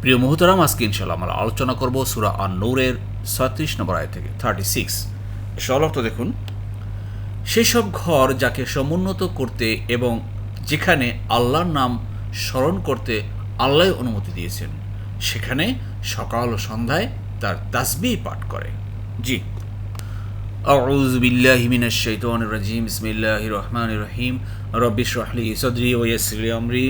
প্রিয় মুহতারাম আজকে ইনশাল্লাহ আমরা আলোচনা করব সুরা আন নূরের ছত্রিশ নম্বর আয় থেকে থার্টি সিক্স সলর্থ দেখুন সেসব ঘর যাকে সমুন্নত করতে এবং যেখানে আল্লাহর নাম স্মরণ করতে আল্লাহ অনুমতি দিয়েছেন সেখানে সকাল ও সন্ধ্যায় তার তাসবিহ পাঠ করে জি أعوذ بالله من الشيطان الرجيم بسم الله الرحمن الرحيم رب اشرح لي صدري ويسر لي أمري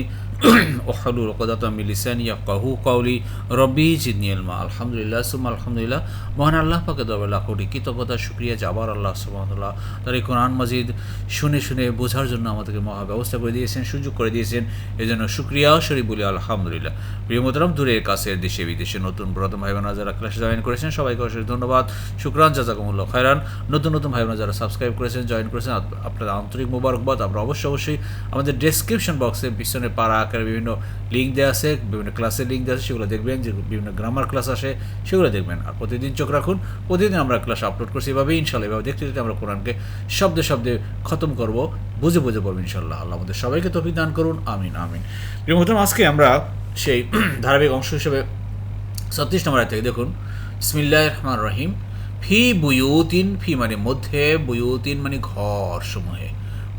ওহলুল কদাতমিলিসানিয়া কাহু কাউলি রব্বি জিদনিয়ালমা আলহামদুলিল্লাহ সুম আলহামদুলিল্লাহ। মহান আল্লাহ পাকে দবে লাখোটি কৃতজ্ঞতা সুক্রিয়া যাবার আল্লাহ সুবাহতাল্লাহ তার এই কোরআন শুনে শুনে বোঝার জন্য আমাদেরকে মহা ব্যবস্থা করে দিয়েছেন, সুযোগ করে দিয়েছেন। এজন্য সুক্রিয়া শরীফ বলি আলহামদুলিল্লাহ। প্রিয় মোতরম দূরের দেশে, বিদেশে নতুন ব্রত ভাই যারা ক্লাসে জয়েন করেছেন, সবাইকে অশেষ ধন্যবাদ। শুক্রান, জাজাকুমুল্লাহ খয়রান। নতুন নতুন ভাই যারা সাবস্ক্রাইব করেছেন জয়েন করেছেন আপনাদের আন্তরিক মুবারকবাদ। আমরা অবশ্যই অবশ্যই আমাদের ডেসক্রিপশন বক্সে পিছনে পাড়া আকারে বিভিন্ন লিঙ্ক দেওয়া আছে, বিভিন্ন ক্লাসের লিঙ্ক দেওয়া আছে, সেগুলো দেখবেন, যে বিভিন্ন গ্রামার ক্লাস আসে, সেগুলো দেখবেন। আর প্রতিদিন চোখ রাখুন, প্রতিদিন আমরা ক্লাস আপলোড করছি এভাবেই ইনশাল্লাহ এভাবে দেখতে দেখতে আমরা কোরআনকে শব্দে শব্দে খতম করব, বুঝে বুঝে পড়ব ইনশাল্লাহ আল্লাহ আমাদের সবাইকে তফিক দান করুন, আমিন আমিন। প্রিয় আজকে আমরা সেই ধারাবাহিক অংশ হিসেবে ছত্রিশ নম্বর থেকে দেখুন ইসমিল্লাহ রহমান রহিম, ফি বুয়ুতিন, ফি মানে মধ্যে, বুয়ুতিন মানে ঘর সমূহে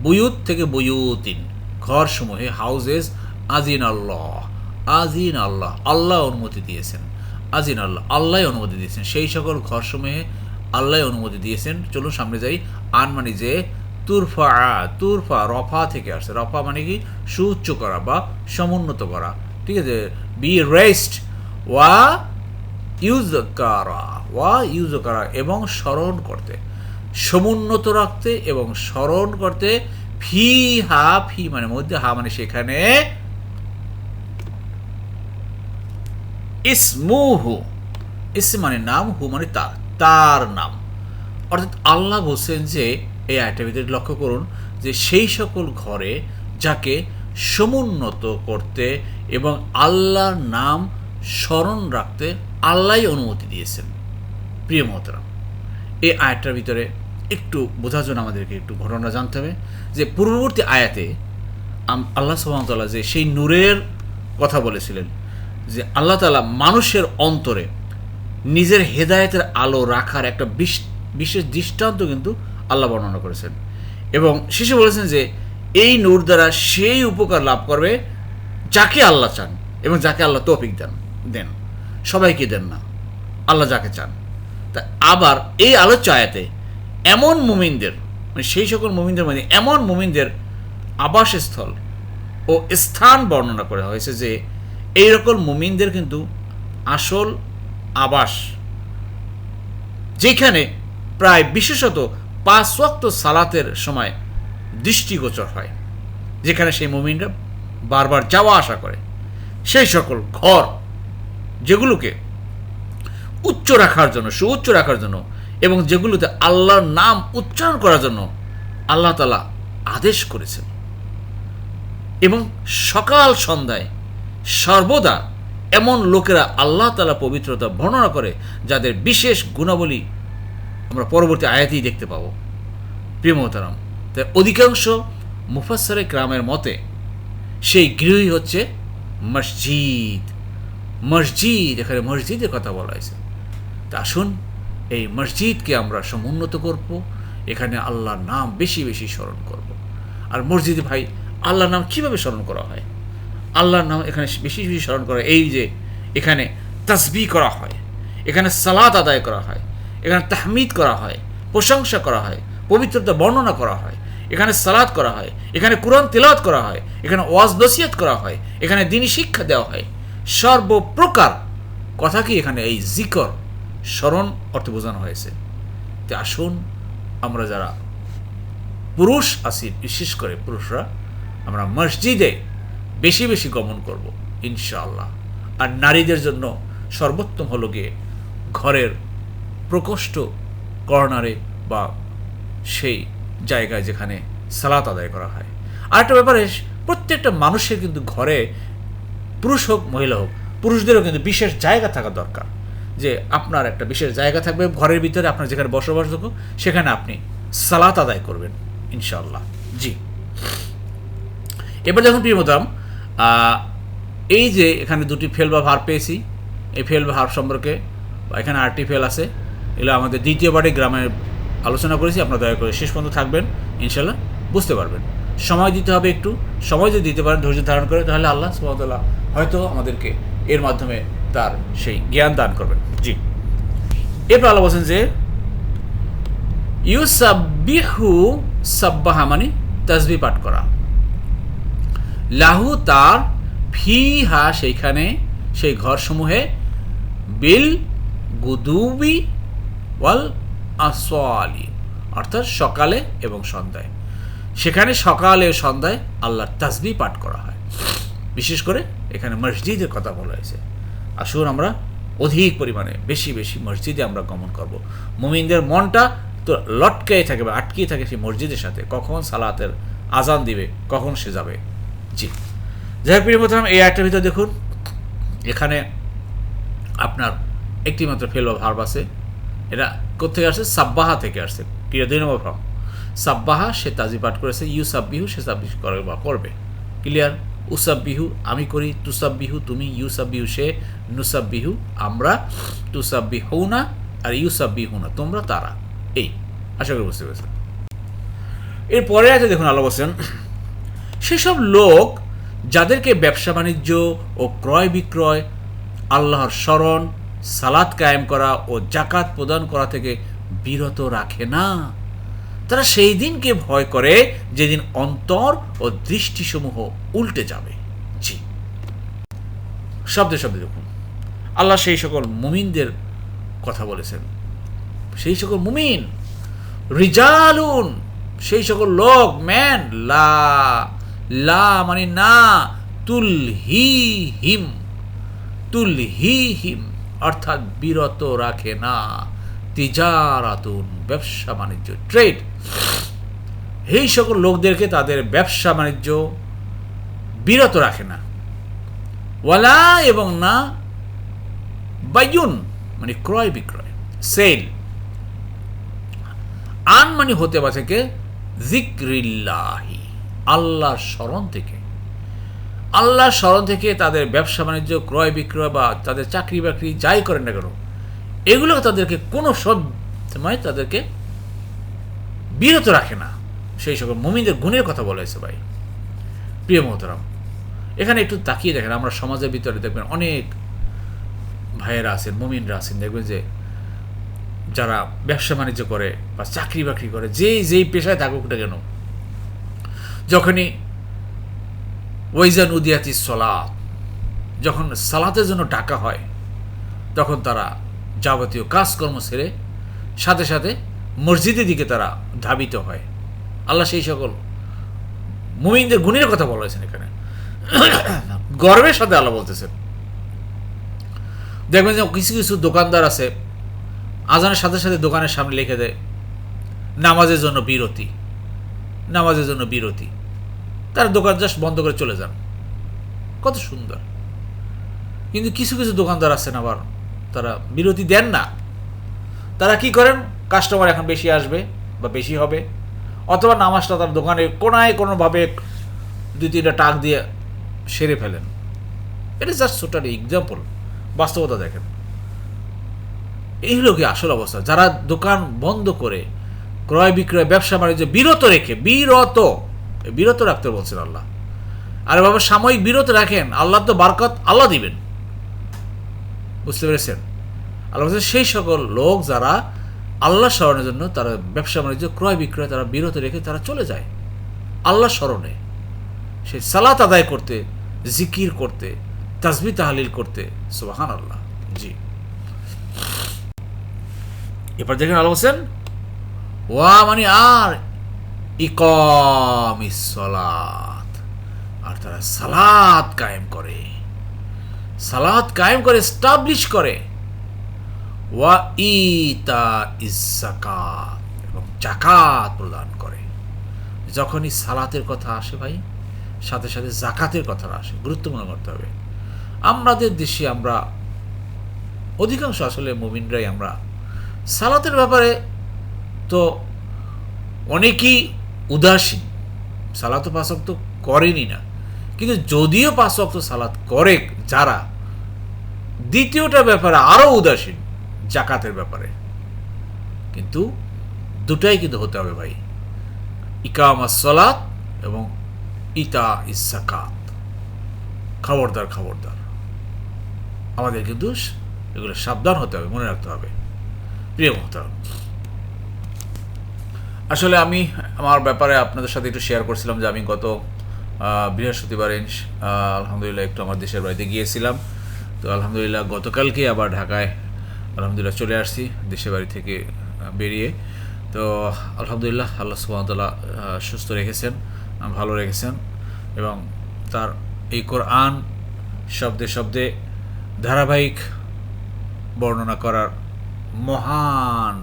বুয়ুত থেকে বুয়ুতিন ঘর সমূহে হাউজেস আজিন আল্লাহ আজিন আল্লাহ আল্লাহ অনুমতি দিয়েছেন। আজিন আল্লাহ আল্লাহ অনুমতি দিয়েছেন। সেই সকল ঘর সমূহে আল্লাহ অনুমতি দিয়েছেন। চলুন সামনে যাই। আন মানে যে তুরফা তুরফা, রফা থেকে আসছে। রফা মানে কি? সুউচ্চ করা বা সমুন্নত করা। ঠিক আছে? বি রেস্ট ওয়া ইউজ করা ওয়া ইউজ করা এবং স্মরণ করতে। সমুন্নত রাখতে এবং স্মরণ করতে ফি, হা, ফি মানে মধ্যে হা মানে সেখানে ইসমুহু। ইস মানে নাম, হু মানে তার তার নাম। অর্থাৎ আল্লাহ বলছেন যে, এই আয়টার ভিতরে লক্ষ্য করুন যে, সেই সকল ঘরে যাকে সমুন্নত করতে এবং আল্লাহর নাম স্মরণ রাখতে আল্লাহই অনুমতি দিয়েছেন। প্রিয় মহতরাম এই আয়াতটার ভিতরে একটু বোঝার জন্য আমাদেরকে একটু ঘটনা জানতে হবে যে, পূর্ববর্তী আয়াতে আল্লাহ সুহামতাল্লাহ যে সেই নূরের কথা বলেছিলেন। যে আল্লাহ তালা মানুষের অন্তরে নিজের হেদায়েতের আলো রাখার একটা বিশ- বিশেষ দৃষ্টান্ত কিন্তু আল্লাহ বর্ণনা করেছেন। এবং শেষে বলেছেন যে, এই নূর দ্বারা সেই উপকার লাভ করবে যাকে আল্লাহ চান এবং যাকে আল্লাহ তৌফিক দেন দেন। সবাইকে দেন না, আল্লাহ যাকে চান। তা আবার এই আলোচ্য চায়াতে এমন মুমিনদের মানে সেই সকল মুমিনদের মধ্যে এমন মুমিনদের আবাসস্থল ও স্থান বর্ণনা করা হয়েছে যে এই রকম মুমিনদের কিন্তু আসল আবাস, যেখানে প্রায় বিশেষত পাঁচ ওয়াক্ত সালাতের সময় দৃষ্টিগোচর হয়, যেখানে সেই মুমিনরা বারবার যাওয়া আসা করে। সেই সকল ঘর যেগুলোকে উচ্চ রাখার জন্য, সুউচ্চ রাখার জন্য এবং যেগুলোতে আল্লাহর নাম উচ্চারণ করার জন্য আল্লাহ তালা আদেশ করেছেন। এবং সকাল সন্ধ্যায় সর্বদা এমন লোকেরা আল্লাহ তালা পবিত্রতা বর্ণনা করে, যাদের বিশেষ গুণাবলী আমরা পরবর্তী আয়াতেই দেখতে পাবো। প্রিয় মোহতারাম, তাই অধিকাংশ মুফাসরে গ্রামের মতে, সেই গৃহই হচ্ছে মসজিদ। মসজিদ, এখানে মসজিদের কথা বলা হয়েছে। তা আসুন, এই মসজিদকে আমরা সমুন্নত করব, এখানে আল্লাহর নাম বেশি বেশি স্মরণ করব। আর মসজিদে ভাই, আল্লাহর নাম কীভাবে স্মরণ করা হয়? আল্লাহর নাম এখানে বেশি বেশি স্মরণ করা, এই যে এখানে তাসবি করা হয়, এখানে সালাত আদায় করা হয়, এখানে তাহমিদ করা হয়, প্রশংসা করা হয়, পবিত্রতা বর্ণনা করা হয়, এখানে সালাদ করা হয়, এখানে কোরআন তেলাওয়াত করা হয়, এখানে ওয়াজ নসিহত করা হয়, এখানে দিনী শিক্ষা দেওয়া হয়। সর্বপ্রকার কথা কি এখানে এই জিকর, স্মরণ অর্থে বোঝানো হয়েছে। তে আসুন আমরা যারা পুরুষ আছি, বিশেষ করে পুরুষরা, আমরা মসজিদে বেশি বেশি গমন করব, ইনশাআল্লাহ। আর নারীদের জন্য সর্বোত্তম হলো গিয়ে ঘরের প্রকোষ্ঠ কর্নারে বা সেই জায়গায় যেখানে সালাত আদায় করা হয়। আরেকটা ব্যাপারে প্রত্যেকটা মানুষের কিন্তু ঘরে পুরুষ হোক, মহিলা হোক, পুরুষদেরও কিন্তু বিশেষ জায়গা থাকা দরকার। যে আপনার একটা বিশেষ জায়গা থাকবে, ঘরের ভিতরে আপনার যেখানে বসবাস থাকুক সেখানে আপনি সালাত আদায় করবেন, ইনশাআল্লাহ। জি। এবার দেখুন প্রিয়মতাম এই যে এখানে দুটি ফেল বা ভার পেয়েছি, এই ফেল হার সম্পর্কে এখানে আরটি ফেল আছে, এগুলো আমাদের দ্বিতীয়বারে গ্রামে আলোচনা করেছি, আপনারা দয়া করে শেষ পর্যন্ত থাকবেন ইনশাল্লাহ বুঝতে পারবেন। সময় দিতে হবে একটু, সময় যদি দিতে পারেন, ধৈর্য ধারণ করে, তাহলে আল্লাহ সুমতল্লাহ হয়তো আমাদেরকে এর মাধ্যমে তার সেই জ্ঞান দান করবেন। জি। এরপর আল্লাহ বলছেন যে ইউসাবিহু সাব্বাহা মানে তাসবি পাঠ করা। লাহু তার ফিহা সেইখানে, সেই ঘরসমূহে, বিল গুদুবি ওয়াল আসওয়ালি, অর্থাৎ সকালে এবং সন্ধ্যায়। সেখানে সকালে সন্ধ্যায় আল্লাহর তাসবি পাঠ করা হয়। বিশেষ করে এখানে মসজিদের কথা বলা হয়েছে। আসুন আমরা অধিক পরিমাণে, বেশি বেশি মসজিদে আমরা গমন করব। মুমিনদের মনটা তো লটকে থাকে বা আটকিয়ে থাকে সেই মসজিদের সাথে। কখন সালাতের আজান দিবে, কখন সে যাবে? জি। যাই হোক, প্রিয় এই আয়টার ভিতরে দেখুন। এখানে আপনার একটি মাত্র ফেল বা ভার্ব আছে। এটা কোথেকে আসছে? সাব্বাহা থেকে আসছে। ক্রিয়া দুই নম্বর ফর্ম সাব্বাহা, সে তাজি পাঠ করেছে। ইউ সাব্বিহু সে সাব্বিহু করে বা করবে। ক্লিয়ার? উসাব্বিহু, আমি করি। তুসাব্বিহু, তুমি। ইউসাব্বিহু, সে। নুসাব্বিহু, আমরা। তুসাব্বিহু না আর ইউসাব্বিহু না তোমরা তারা। এই। আশা করি বুঝতে পেরেছেন। এরপরে আছে দেখুন আলো বলছেন সেসব লোক যাদেরকে ব্যবসা বাণিজ্য ও ক্রয় বিক্রয়, আল্লাহর স্মরণ, সালাত কায়েম করা ও জাকাত প্রদান করা থেকে বিরত রাখে না। তারা সেই দিনকে ভয় করে যেদিন অন্তর ও দৃষ্টিসমূহ উল্টে যাবে। জি। শব্দে শব্দে দেখুন। আল্লাহ সেই সকল মুমিনদের কথা বলেছেন। সেই সকল মুমিন, রিজালুন, সেই সকল লোক, ম্যান, লা লা মানে না তুল হি হিম তুল হি হিম অর্থাৎ বিরত রাখে না। তিজারাতুন, ব্যবসা বাণিজ্য ট্রেড এই সকল লোকদেরকে তাদের ব্যবসা বাণিজ্য বিরত রাখে না। ওয়ালা এবং না, বাইয়ুন মানে ক্রয় বিক্রয় সেল আন মানে হতে বা থেকে জিক্রিল্লাহি। আল্লাহর স্মরণ থেকে। আল্লাহর স্মরণ থেকে তাদের ব্যবসা বাণিজ্য, ক্রয় বিক্রয় বা তাদের চাকরি বাকরি যাই করেন না কেন এগুলো তাদেরকে কোনো সময় তাদেরকে বিরত রাখে না। সেই সকল মুমিনদের গুণের কথা বলা হয়েছে ভাই। প্রিয় মহতরাম, এখানে একটু তাকিয়ে দেখেন, আমরা সমাজের ভিতরে দেখবেন অনেক ভাইয়েরা আছেন, মুমিনরা আছেন, দেখবেন যে যারা ব্যবসা বাণিজ্য করে বা চাকরি বাকরি করে, যেই যেই পেশায় থাকুক না কেন যখনই ওয়াইজান উদিয়াতি সলাত, যখন সালাতের জন্য ডাকা হয়, তখন তারা যাবতীয় কাজকর্ম সেরে সাথে সাথে মসজিদের দিকে তারা ধাবিত হয়। আল্লাহ সেই সকল মুমিনদের গুণের কথা বলা হয়েছেন এখানে। গর্বের সাথে আল্লাহ বলতেছেন। দেখবেন যে কিছু কিছু দোকানদার আছে, আজানের সাথে সাথে দোকানের সামনে লিখে দেয়, নামাজের জন্য বিরতি। নামাজের জন্য বিরতি। তারা দোকান জাস্ট বন্ধ করে চলে যান। কত সুন্দর। কিন্তু কিছু কিছু দোকানদার আছেন আবার। তারা বিরতি দেন না। তারা কি করেন? কাস্টমার এখন বেশি আসবে বা বেশি হবে। অথবা নামাজটা তার দোকানে কোনায় কোনোভাবে দুই তিনটা টাক দিয়ে সেরে ফেলেন। এটা জাস্ট ছোটার এক্সাম্পল বাস্তবতা দেখেন। এই হলো কি আসল অবস্থা। যারা দোকান বন্ধ করে ক্রয় বিক্রয়, ব্যবসা বাণিজ্য বিরত রেখে, বিরত বিরত রাখতে বলছেন আল্লাহ। আরে বাবা সাময়িক বিরত রাখেন, আল্লাহ তো বারকত আল্লাহ দিবেন। বুঝতে পেরেছেন? আল্লাহ বলছেন, সেই সকল লোক যারা আল্লাহ স্মরণের জন্য তারা ব্যবসা বাণিজ্য, ক্রয় বিক্রয়, তারা বিরত রেখে তারা চলে যায়। আল্লাহ স্মরণে সেই সালাত আদায় করতে, জিকির করতে, তাসবি তাহালিল করতে সুবাহান আল্লাহ জি। এবার দেখেন আল্লাহ হোসেন ওয়া মানে আর ইকমিস সলাত। আর তারা সালাত কায়েম করে। সালাত কায়েম করে স্টাবলিশ করে। ওয়া ইতা ইজাকাত এবং জাকাত প্রদান করে। যখনই সালাতের কথা আসে ভাই, সাথে সাথে জাকাতের কথা আসে। গুরুত্বপূর্ণ করতে হবে। আমাদের দেশে আমরা, অধিকাংশ আসলে মুমিনরাই আমরা সালাতের ব্যাপারে তো অনেকেই উদাসীন। সালাত পাঁচক তো করেনি না। কিন্তু যদিও পাঁচক তো সালাত করে যারা, দ্বিতীয়টা ব্যাপারে আরও উদাসীন জাকাতের ব্যাপারে। কিন্তু দুটাই কিন্তু হতে হবে ভাই। ইকামা সলাত এবং ইতা ইসাকাত খবরদার খবরদার। আমাদের কিন্তু এগুলো সাবধান হতে হবে, মনে রাখতে হবে। প্রিয় মোহতারাম আসলে আমি আমার ব্যাপারে আপনাদের সাথে একটু শেয়ার করছিলাম যে আমি গত বৃহস্পতিবার আলহামদুলিল্লাহ একটু আমার দেশের বাড়িতে গিয়েছিলাম। তো আলহামদুলিল্লাহ গতকালকে আবার ঢাকায়, আলহামদুলিল্লাহ চলে আসছি দেশের বাড়ি থেকে বেরিয়ে। তো আলহামদুলিল্লাহ আল্লাহ সুবাহতাল্লাহ সুস্থ রেখেছেন, ভালো রেখেছেন এবং তার এই কোরআন শব্দে শব্দে ধারাবাহিক বর্ণনা করার মহান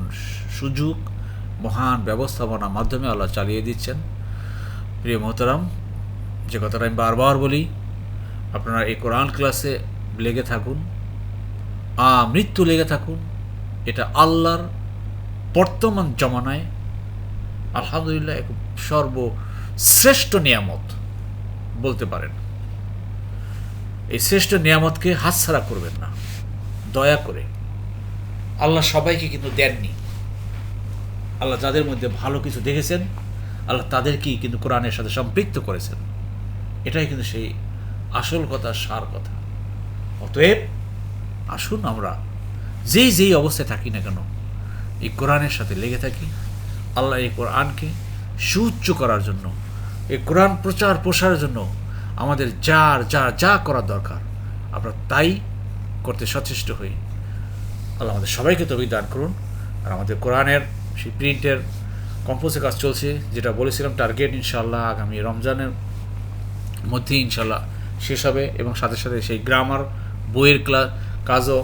সুযোগ মহান ব্যবস্থাপনার মাধ্যমে আল্লাহ চালিয়ে দিচ্ছেন। প্রিয় মোহতারাম, যে কথাটা আমি বারবার বলি, আপনারা এই কোরআন ক্লাসে লেগে থাকুন মৃত্যু লেগে থাকুন, এটা আল্লাহর বর্তমান জমানায় আলহামদুলিল্লাহ এক সর্বশ্রেষ্ঠ নিয়ামত বলতে পারেন। এই শ্রেষ্ঠ নিয়ামতকে হাতছাড়া করবেন না, দয়া করে। আল্লাহ সবাইকে কিন্তু দেননি। আল্লাহ যাদের মধ্যে ভালো কিছু দেখেছেন, আল্লাহ তাদেরকেই কিন্তু কোরআনের সাথে সম্পৃক্ত করেছেন। এটাই কিন্তু সেই আসল কথা, সার কথা। অতএব আসুন আমরা যেই যেই অবস্থায় থাকি না কেন, এই কোরআনের সাথে লেগে থাকি। আল্লাহ এই কোরআনকে সুউচ্চ করার জন্য, এই কোরআন প্রচার প্রসারের জন্য আমাদের যার যা যা করার দরকার, আমরা তাই করতে সচেষ্ট হই। আল্লাহ আমাদের সবাইকে তবে দান করুন, আর আমাদের কোরআনের সেই প্রিন্টের কম্পোজের কাজ চলছে, যেটা বলেছিলাম টার্গেট ইনশাল্লাহ আগামী রমজানের মধ্যে ইনশাল্লাহ শেষ হবে এবং সাথে সাথে সেই গ্রামার বইয়ের ক্লাস কাজও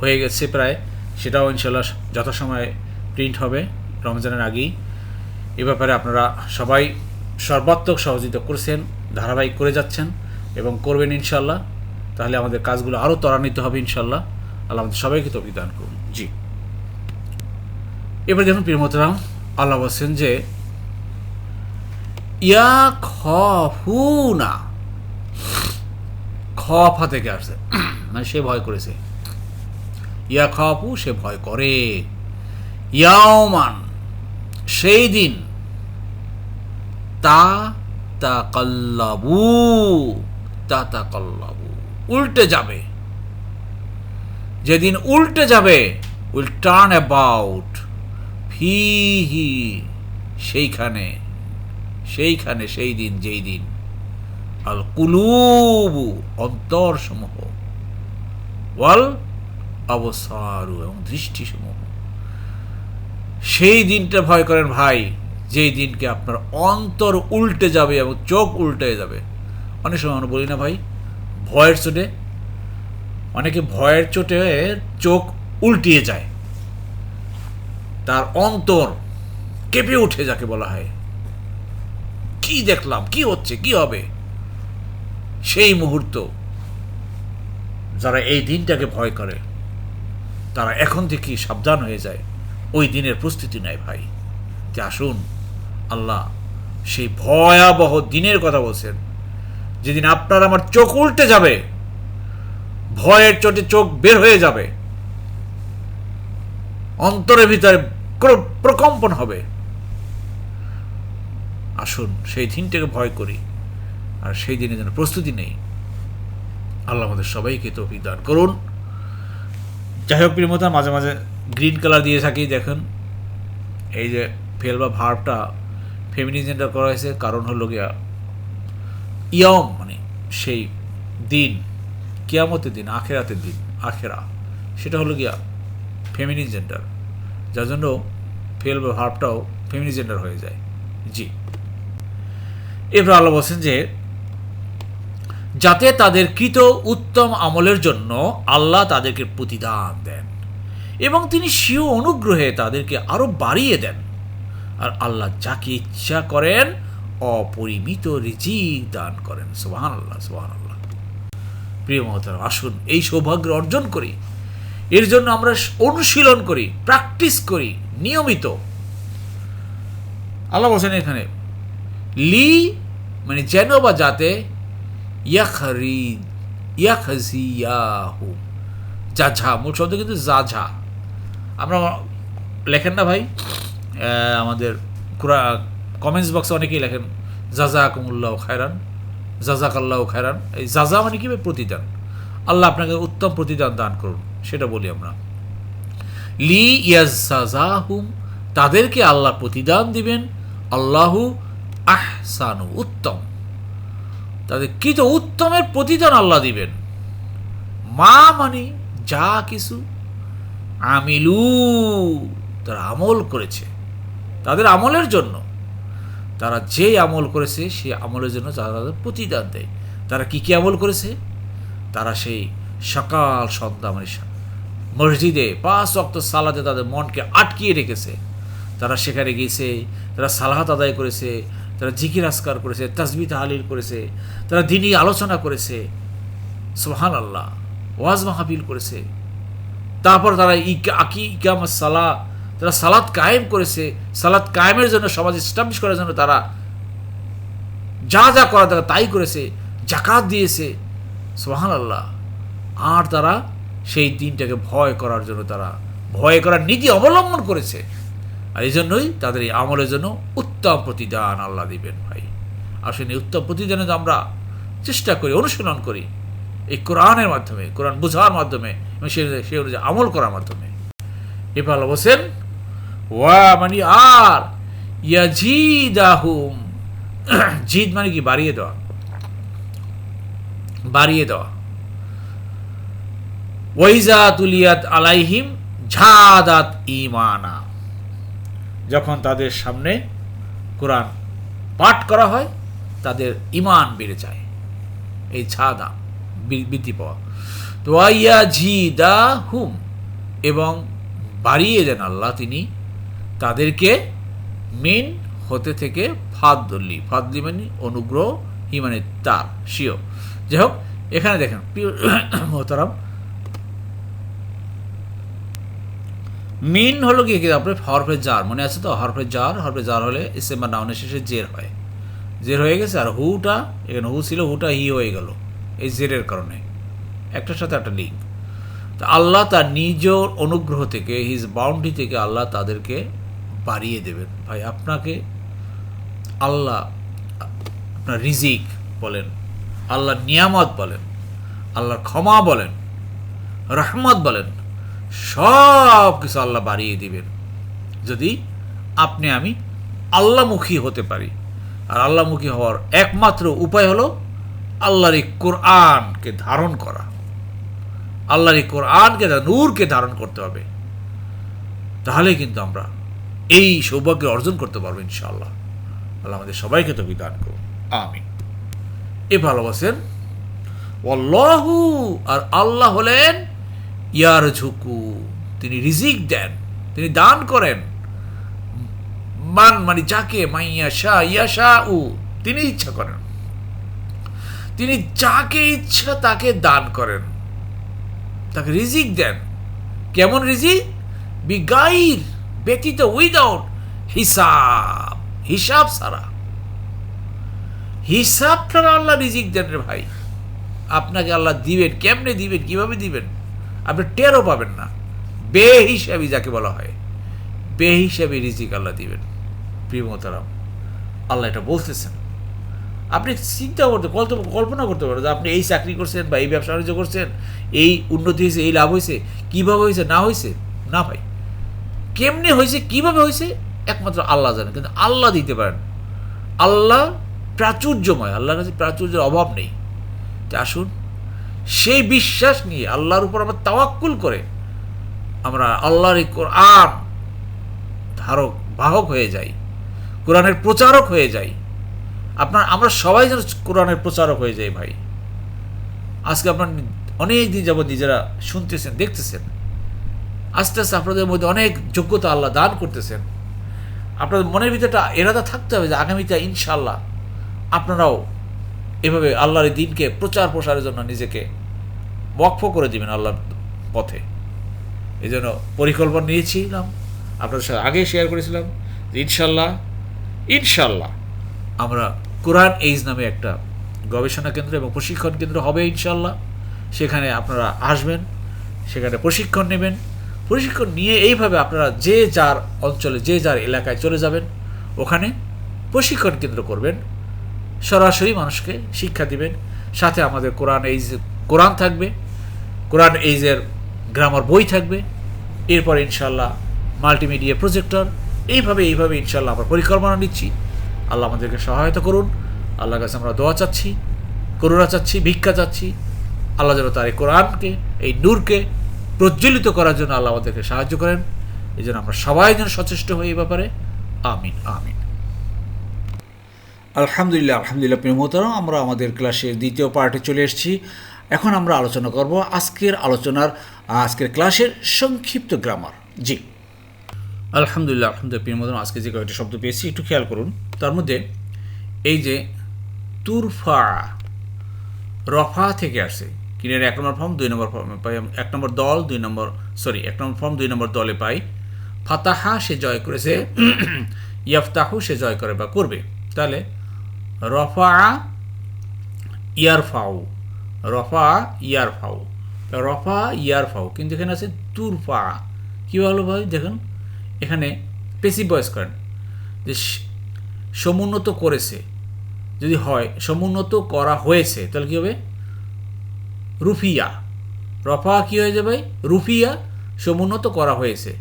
হয়ে গেছে প্রায়, সেটাও ইনশাল্লাহ যথাসময়ে প্রিন্ট হবে রমজানের আগেই। এ ব্যাপারে আপনারা সবাই সর্বাত্মক সহযোগিতা করছেন, ধারাবাহিক করে যাচ্ছেন এবং করবেন ইনশাল্লাহ তাহলে আমাদের কাজগুলো আরও ত্বরান্বিত হবে ইনশাল্লাহ আল্লাহ আমাদের সবাইকে তৌফিক দান করুন। জি। এবার দেখুন প্রিয়মতরাম আল্লাহ বলছেন যে, ইয়া খফুনা। খফা থেকে আসছে। মানে সে ভয় করেছে। ইয়া খাপু সে ভয় করে। ইয়াওমান, সেই দিন, তা তা কল্লাবু তা তা কল্লাবু উল্টে যাবে। যেদিন উল্টে যাবে, উইল টার্ন অ্যাবাউট ফিহি সেইখানে সেইখানে সেই দিন, যেই দিন আল কুলুবু অন্তর সমূহ ওয়াল অবসারু এবং দৃষ্টিসমূহ। সেই দিনটা ভয় করেন ভাই, যেই দিনকে আপনার অন্তর উল্টে যাবে এবং চোখ উল্টে যাবে। অনেক সময় আমরা বলি না ভাই, ভয়ের চোটে, অনেকে ভয়ের চোটে চোখ উল্টিয়ে যায়। তার অন্তর কেঁপে উঠে যাকে বলা হয়। কি দেখলাম, কি হচ্ছে, কি হবে? সেই মুহূর্ত যারা এই দিনটাকে ভয় করে, তারা এখন থেকেই সাবধান হয়ে যায়। ওই দিনের প্রস্তুতি নেয় ভাই। যে আসুন, আল্লাহ সেই ভয়াবহ দিনের কথা বলছেন। যেদিন আপনার আমার চোখ উল্টে যাবে, ভয়ের চোটে চোখ বের হয়ে যাবে। অন্তরের ভিতরে প্রকম্পন হবে। আসুন, সেই দিনটাকে ভয় করি, আর সেই দিনে যেন প্রস্তুতি নেই। আল্লাহ আমাদের সবাইকে তৌফিক দান করুন। যাই হোক প্রিয়মতা মাঝে মাঝে গ্রিন কালার দিয়ে থাকি, দেখুন। এই যে ফেল বা ভার্বটা ফেমিনিজেন্ডার করা হয়েছে, কারণ হলো গিয়া ইয়ম মানে সেই দিন, কিয়ামতের দিন, আখেরাতের দিন, আখেরা, সেটা হলো গিয়া ফেমিনিন জেন্ডার যার জন্য ফেল বা ভার্বটাও ফেমিনি জেন্ডার হয়ে যায়। জি। এবার আল্লাহ বলছেন যে, যাতে তাদের কৃত উত্তম আমলের জন্য আল্লাহ তাদেরকে প্রতিদান দেন এবং তিনি স্বীয় অনুগ্রহে তাদেরকে আরও বাড়িয়ে দেন। আর আল্লাহ যাকে ইচ্ছা করেন, অপরিমিত রিজিক দান করেন। সোহান আল্লাহ সোহান আল্লাহ প্রিয় মহতারা আসুন এই সৌভাগ্য অর্জন করি। এর জন্য আমরা অনুশীলন করি প্র্যাকটিস করি, নিয়মিত। আল্লাহ বলছেন এখানে, লি মানে যেন বা যাতে ইয়াখারি, ইয়াখাজিয়াহু। যাঝা মূল শব্দ কিন্তু যাঝা আমরা লেখেন না ভাই? আমাদের কুরা কমেন্টস বক্সে অনেকেই লেখেন, জাজাকুমুল্লাহ খায়রান জাজাক আল্লাহ খায়রান। এই জাজা মানে কি প্রতিদান। আল্লাহ আপনাকে উত্তম প্রতিদান দান করুন। সেটা বলি আমরা। লি ইয়াজাহুম তাদেরকে আল্লাহ প্রতিদান দিবেন। আল্লাহু আহসানু, উত্তম। তাদের কি কৃত উত্তমের প্রতিদান আল্লাহ দিবেন। মা মানে যা কিছু আমিলু, তারা আমল করেছে। তাদের আমলের জন্য। তারা যে আমল করেছে, সেই আমলের জন্য তারা তাদের প্রতিদান দেয়। তারা কি কি আমল করেছে? তারা সেই সকাল সন্ধ্যা মানে মসজিদে পাঁচ অক্ত সালাতে তাদের মনকে আটকিয়ে রেখেছে। তারা সেখানে গিয়েছে, তারা সালাহাত আদায় করেছে, তারা জিকির আসকার করেছে, তাসবি তাহালিল করেছে, তারা দিনই আলোচনা করেছে। সোহান আল্লাহ ওয়াজ মাহাবিল করেছে। তারপর তারা ইকা আকি ইকাম সালা তারা সালাদ কায়েম করেছে। সালাদ কায়েমের জন্য, সমাজ স্টাবলিশ করার জন্য তারা যা যা করা তারা তাই করেছে, জাকাত দিয়েছে। সোহান আল্লাহ আর তারা সেই দিনটাকে ভয় করার জন্য তারা ভয় করার নীতি অবলম্বন করেছে। আর এই জন্যই তাদের এই আমলের জন্য উত্তম প্রতিদান আল্লাহ দিবেন ভাই। আসলে উত্তম প্রতিদানে আমরা চেষ্টা করি, অনুশীলন করি, এই কোরআনের মাধ্যমে, কোরআন বোঝার মাধ্যমে এবং সে অনুযায়ী আমল করার মাধ্যমে। এবার বলছেন, ওয়া মানে আর ইয়াজিদাহুম, জিদ মানে কি? বাড়িয়ে দেওয়া। বাড়িয়ে দেওয়া। ওয়াইজা আলাইহিম ঝাদাত ইমানা যখন তাদের সামনে কোরআন পাঠ করা হয়, তাদের ইমান বেড়ে যায়। এই ছাদা বৃদ্ধি পাওয়া। তো আইয়া ঝি দা হুম এবং বাড়িয়ে দেন আল্লাহ তিনি তাদেরকে মেন হতে থেকে ফাদলি। ফাদলি মানে অনুগ্রহ, হি মানে তার শিও যাই হোক, এখানে দেখেন মোহতারাম মিন হলো কি? কি? আপনার হরফে জার। মনে আছে তো? হরফে জার। হরফে জার হলে বা নাউনের শেষে জের হয়। জের হয়ে গেছে আর হুটা, এখানে হু ছিল, হুটা হি হয়ে গেল। এই জেরের কারণে। একটার সাথে একটা লিঙ্ক তা আল্লাহ তার নিজ অনুগ্রহ থেকে হিজ বাউন্ডি থেকে আল্লাহ তাদেরকে বাড়িয়ে দেবেন। ভাই, আপনাকে আল্লাহ, আপনার রিজিক বলেন আল্লাহ নিয়ামত বলেন, আল্লাহর ক্ষমা বলেন, রহমত বলেন সব কিছু আল্লাহ বাড়িয়ে দিবেন। যদি আপনি আমি আল্লাহমুখী হতে পারি। আর আল্লাহমুখী হওয়ার একমাত্র উপায় হলো আল্লাহর এই কোরআনকে ধারণ করা। আল্লাহর এই কোরআনকে নূরকে ধারণ করতে হবে। তাহলে কিন্তু আমরা এই সৌভাগ্য অর্জন করতে পারব ইনশাআল্লাহ। আল্লাহ আমাদের সবাইকে তো বিধান করুন। আমি এ ভালোবাসেন। আর আল্লাহ হলেন ইয়ার ঝুকু তিনি রিজিক দেন, তিনি দান করেন। মান মানে যাকে মাইয়া শাহ ইয়া শাহ উ তিনি ইচ্ছা করেন। তিনি যাকে ইচ্ছা তাকে দান করেন। তাকে রিজিক দেন। কেমন রিজিক? বিগাইর, ব্যতীত উইদাউট হিসাব হিসাব ছাড়া। হিসাব ছাড়া আল্লাহ রিজিক দেন রে ভাই। আপনাকে আল্লাহ দিবেন, কেমনে দিবেন, কীভাবে দিবেন? আপনি টেরও পাবেন না। বেহিসাবি যাকে বলা হয়। বেহিসাবি রিজিক আল্লাহ দিবেন। প্রিয় মোতারাম আল্লাহ এটা বলতেছেন। আপনি চিন্তা করতে, কল্প- কল্পনা করতে পারেন যে আপনি এই চাকরি করছেন বা এই ব্যবসা বাণিজ্য করছেন, এই উন্নতি হয়েছে, এই লাভ হয়েছে, কীভাবে হয়েছে, না হয়েছে? না ভাই। কেমনে হয়েছে, কীভাবে হয়েছে? একমাত্র আল্লাহ জানে কিন্তু আল্লাহ দিতে পারেন। আল্লাহ প্রাচুর্যময়, আল্লাহর কাছে প্রাচুর্যের অভাব নেই। আসুন সেই বিশ্বাস নিয়ে আল্লাহর উপর আমরা তাওয়াক্কুল করে আমরা আল্লাহর কোরআন ধারক, বাহক হয়ে যাই, কোরআনের প্রচারক হয়ে যাই। আপনার, আমরা সবাই যেন কোরআনের প্রচারক হয়ে যাই ভাই। আজকে আপনার অনেক দিন যাবত নিজেরা শুনতেছেন, দেখতেছেন। আস্তে আস্তে আপনাদের মধ্যে অনেক যোগ্যতা আল্লাহ দান করতেছেন। আপনাদের মনের ভিতরে একটা এরাদা থাকতে হবে যে আগামীতে ইনশাল্লাহ আপনারাও এভাবে আল্লাহর দিনকে প্রচার প্রসারের জন্য নিজেকে বকফ করে দিবেন আল্লাহর পথে। এই জন্য পরিকল্পনা নিয়েছিলাম, আপনাদের সাথে আগে শেয়ার করেছিলাম ইনশাল্লাহ ইনশাল্লাহ আমরা কোরআন এইজ নামে একটা গবেষণা কেন্দ্র এবং প্রশিক্ষণ কেন্দ্র হবে ইনশাল্লাহ সেখানে আপনারা আসবেন, সেখানে প্রশিক্ষণ নেবেন। প্রশিক্ষণ নিয়ে এইভাবে আপনারা যে যার অঞ্চলে, যে যার এলাকায় চলে যাবেন, ওখানে প্রশিক্ষণ কেন্দ্র করবেন। সরাসরি মানুষকে শিক্ষা দিবেন। সাথে আমাদের কোরআন এইজ কোরআন থাকবে, কোরআন এইজের গ্রামার বই থাকবে, এরপর ইনশাল্লাহ মাল্টিমিডিয়া প্রজেক্টর, এইভাবে এইভাবে ইনশাল্লাহ আমরা পরিকল্পনা নিচ্ছি। আল্লাহ আমাদেরকে সহায়তা করুন। আল্লাহর কাছে আমরা দোয়া চাচ্ছি, করুণা চাচ্ছি, ভিক্ষা চাচ্ছি। আল্লাহ যেন তার এই কোরআনকে, এই নূরকে প্রজ্বলিত করার জন্য আল্লাহ আমাদেরকে সাহায্য করেন। এই জন্য আমরা সবাই যেন সচেষ্ট হই এই ব্যাপারে। আমিন আমিন। আলহামদুলিল্লাহ আলহামদুলিল্লাহ, প্রিয় মোহতারাম, আমরা আমাদের ক্লাসের দ্বিতীয় পার্টে চলে এসেছি। এখন আমরা আলোচনা করব আজকের আলোচনার, আজকের ক্লাসের সংক্ষিপ্ত গ্রামার জি। আলহামদুলিল্লাহ আলহামদুলিল্লাহ, প্রিয় মোহতারাম, আজকে যে কয়েকটি শব্দ পেয়েছি, একটু খেয়াল করুন। তার মধ্যে এই যে তুরফা, রফা থেকে আসছে। কিনের এক নম্বর ফর্ম, দুই নম্বর ফর্মে পাই, এক নম্বর দল, দুই নম্বর, সরি, এক নম্বর ফর্ম, দুই নম্বর দলে পাই। ফাতাহা সে জয় করেছে, ইয়াফতাহু সে জয় করে বা করবে। তাহলে রফা ইয়ারফাউ রফা ইয়ারফাউ। রফা ইয়ারফাউ, কিন্তু এখানে আছে তুরফা। কী হলো ভাই? দেখুন, এখানে পেসি বয়স করেন। যে সমুন্নত করেছে, যদি হয়, সমুন্নত করা হয়েছে, তাহলে কী হবে? রুফিয়া। রফা কী হয়ে যাবে রুফিয়া সমুন্নত করা হয়েছে।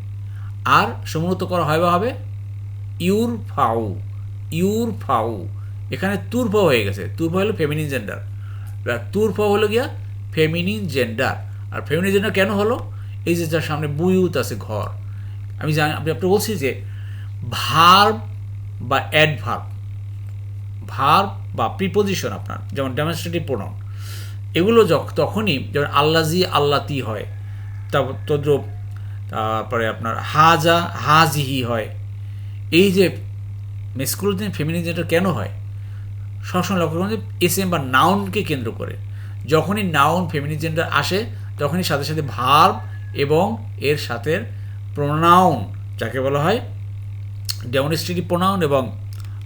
আর সমুন্নত করা হয় বা হবে? ইউর ফাউ ইউর ফাউ এখানে তুরফা হয়ে গেছে। তুরফা হলো ফেমিনিন জেন্ডার তুরফা হলো গিয়া ফেমিনিন জেন্ডার আর ফেমিনিন জেন্ডার কেন হলো? এই যে যার সামনে বুয়ুত আছে ঘর। আমি জানি আপনি আপনি বলছি যে ভার্ব বা অ্যাডভার্ব ভার্ব বা প্রিপোজিশন আপনার, যেমন ডেমনস্ট্রেটিভ প্রোনাউন এগুলো যখ- তখনই যেমন আল্লাজি আল্লাতি হয় তারপর তদ্রুপ, তারপরে আপনার হাজা, হাজিহি হয়। এই যে মেসকুলোদিন ফেমিনিজমটা কেন হয়? সবসময় লক্ষ্য করুন যে এস এম বা নাউনকে কেন্দ্র করে। যখনই নাউন ফেমিনিন জেন্ডার আসে, তখনই সাথে সাথে ভার্ব এবং এর সাথে প্রোনাউন যাকে বলা হয় ডেমনস্ট্রেটিভ প্রোনাউন এবং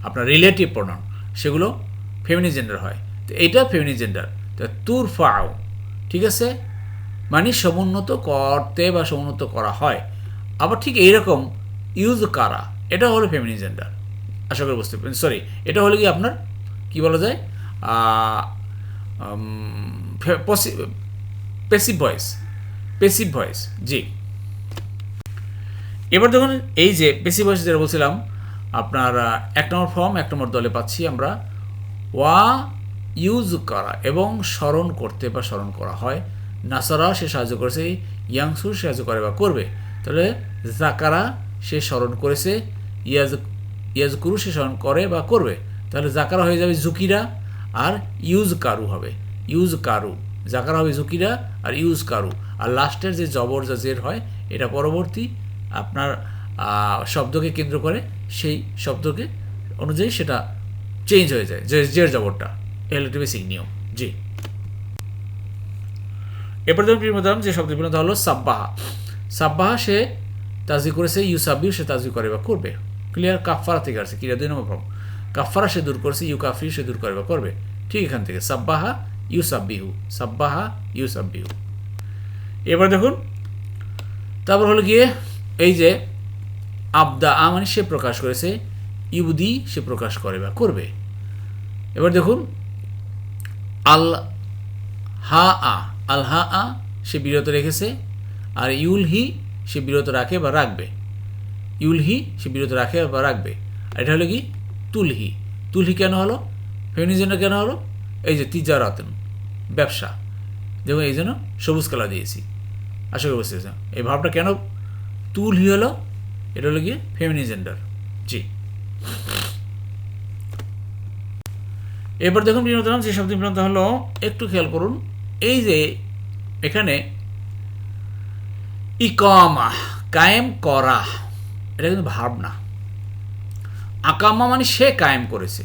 আপনার রিলেটিভ প্রোনাউন সেগুলো ফেমিনিন জেন্ডার হয়। তো এটা ফেমিনিন জেন্ডার তো তুর ফাও ঠিক আছে? মানে সমুন্নত করতে বা সমুন্নত করা হয়। আবার ঠিক এইরকম ইউজ কারা, এটা হলো ফেমিনিন জেন্ডার আশা করি বুঝতে পারেন সরি এটা হলো কি আপনার কি বলা যায়? পেসিভ ভয়েস পেসিভ ভয়েস জি। এবার দেখুন, এই যে পেসিভ ভয়েস যেটা বলছিলাম, আপনার এক নম্বর ফর্ম এক নম্বর দলে পাচ্ছি আমরা, ওয়া ইউজ করা এবং স্মরণ করতে বা স্মরণ করা হয়। নাসারা সে সাহায্য করেছে, ইয়াংসু সাহায্য করে বা করবে। তাহলে জাকারা সে স্মরণ করেছে, ইয়াজ ইয়াজ কুরু সে স্মরণ করে বা করবে। তাহলে জাকারা হয়ে যাবে জুকিরা আর ইউজ কারু হবে। ইউজ কারু। জাকারা হবে জুকিরা আর ইউজ কারু। আর লাস্টের যে জবর যা জের হয়, এটা পরবর্তী আপনার শব্দকে কেন্দ্র করে সেই শব্দকে অনুযায়ী সেটা চেঞ্জ হয়ে যায়, যে জের জবরটা। এল একটি বেসিক নিয়ম জি। এরপর ধরুন প্রিয়দাম যে শব্দ বিনোদ হলো সাব্বাহা। সাব্বাহা সে তাজি করেছে ইউসাবিউ সে তাজি করে বা করবে। ক্লিয়ার কাফারা থেকে আসছে। ক্লিয়ার দুই নম্বর কাফারা সে দূর করেছে, ইউ কাফি সে দূর করে বা করবে। ঠিক এখান থেকে, সাব্বাহা ইউসাব্বিহু সাব্বাহা ইউসাব্বিহু এবার দেখুন, তারপর হলো গিয়ে, এই যে আবদা আ মানে সে প্রকাশ করেছে, ইউদি সে প্রকাশ করে বা করবে। এবার দেখুন, আল হা আ, আল হা আ সে বিরত রেখেছে, আর ইউল হি সে বিরত রাখে বা রাখবে। ইউল হি সে বিরত রাখে বা রাখবে। আর এটা হলো কি? তুলহি। তুলহি কেন হলো? ফেমিনিজমটা কেন হলো? এই যে তিজারাতন, ব্যবসা। দেখুন, এই জন্য সবুজ কালা দিয়েছি। আশা করি বুঝতে এই ভাবটা কেন? তুলহি হলো, এটা হলো গিয়ে ফেমিনিজেন্ডার জি। এবার দেখুন, বিনোদন যে শব্দ বিনোদন হলো, একটু খেয়াল করুন, এই যে এখানে ইকামা, কায়েম করা, এটা কিন্তু ভাব না আকামা মানে সে কায়েম করেছে।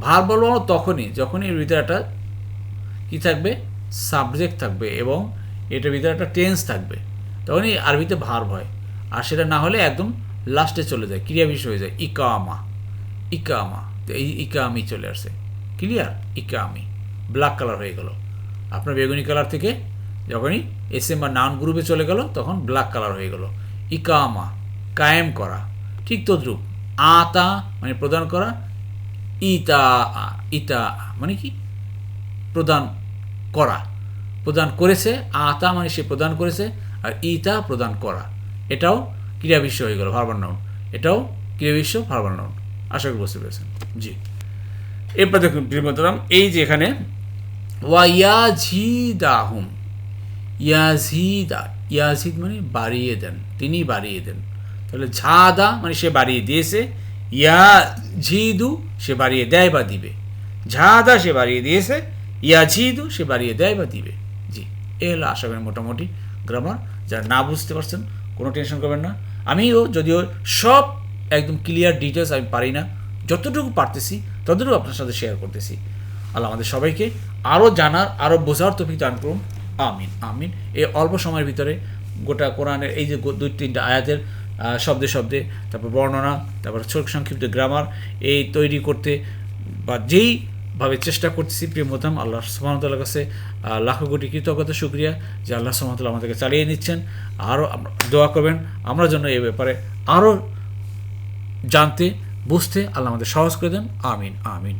ভার বলব তখনই যখনই এর ভিতরে একটা কী থাকবে? সাবজেক্ট থাকবে এবং এটার ভিতরে একটা টেন্স থাকবে, তখনই আরবিতে ভার হয়। আর সেটা না হলে একদম লাস্টে চলে যায় ক্রিয়া বিষয় হয়ে যায়, ইকামা। ইকামা, তো এই ইকামি চলে আসছে ক্লিয়ার? ইকামি। ব্ল্যাক কালার হয়ে গেল। আপনার বেগুনি কালার থেকে যখনই এস এম বা নাউন গ্রুপে চলে গেল, তখন ব্ল্যাক কালার হয়ে গেল। ইকামা, কায়েম করা। ঠিক তদ্রুপ। আতা মানে প্রদান করা, ইতা ইতা মানে কি? প্রদান করা। প্রদান করেছে, আতা মানে সে প্রদান করেছে, আর ইতা প্রদান করা। এটাও ক্রিয়া বিশ্ব হয়ে গেল ভারবার নাউন। এটাও ক্রিয়া বিশ্ব ভারবার নাউন। আশা করি বুঝতে পেরেছেন। জি। এরপর দেখুন প্রিয়তরাম এই যে এখানে, ওয়াইয়াঝিদাহুম। ইয়াজিদা ইয়াজিদ মানে বাড়িয়ে দেন, তিনি বাড়িয়ে দেন। তাহলে ঝাদা মানে সে বাড়িয়ে দিয়েছে ইয়া ঝিদু সে বাড়িয়ে দেয় বা দিবে। ঝাদা সে বাড়িয়ে দিয়েছে ইয়া ঝিদু সে বাড়িয়ে দেয় বা দিবে। জি এ হলো আশা করি মোটামুটি গ্রামার যারা না বুঝতে পারছেন, কোনো টেনশন করবেন না। আমিও যদিও সব একদম ক্লিয়ার ডিটেলস আমি পারি না, যতটুকু পারতেছি, ততটুকু আপনার সাথে শেয়ার করতেছি। আল্লাহ আমাদের সবাইকে আরও জানার, আরও বোঝার তফিক দান করুন। আমিন আমিন। এই অল্প সময়ের ভিতরে গোটা কোরআনের এই যে দুই তিনটা আয়াতের শব্দে শব্দে, তারপর বর্ণনা, তারপর ছোট সংক্ষিপ্ত গ্রামার এই তৈরি করতে বা যেইভাবে চেষ্টা করতেছি প্রিয় মোতাম আল্লাহ সুহামতাল্লার কাছে লাখো কোটি কৃতজ্ঞতা, শুক্রিয়া যে আল্লাহ সুহামতাল্লাহ আমাদেরকে চালিয়ে নিচ্ছেন। আরও দোয়া করবেন, আমরা যেন এই ব্যাপারে আরও জানতে, বুঝতে আল্লাহ আমাদের সহজ করে দেন। আমিন আমিন।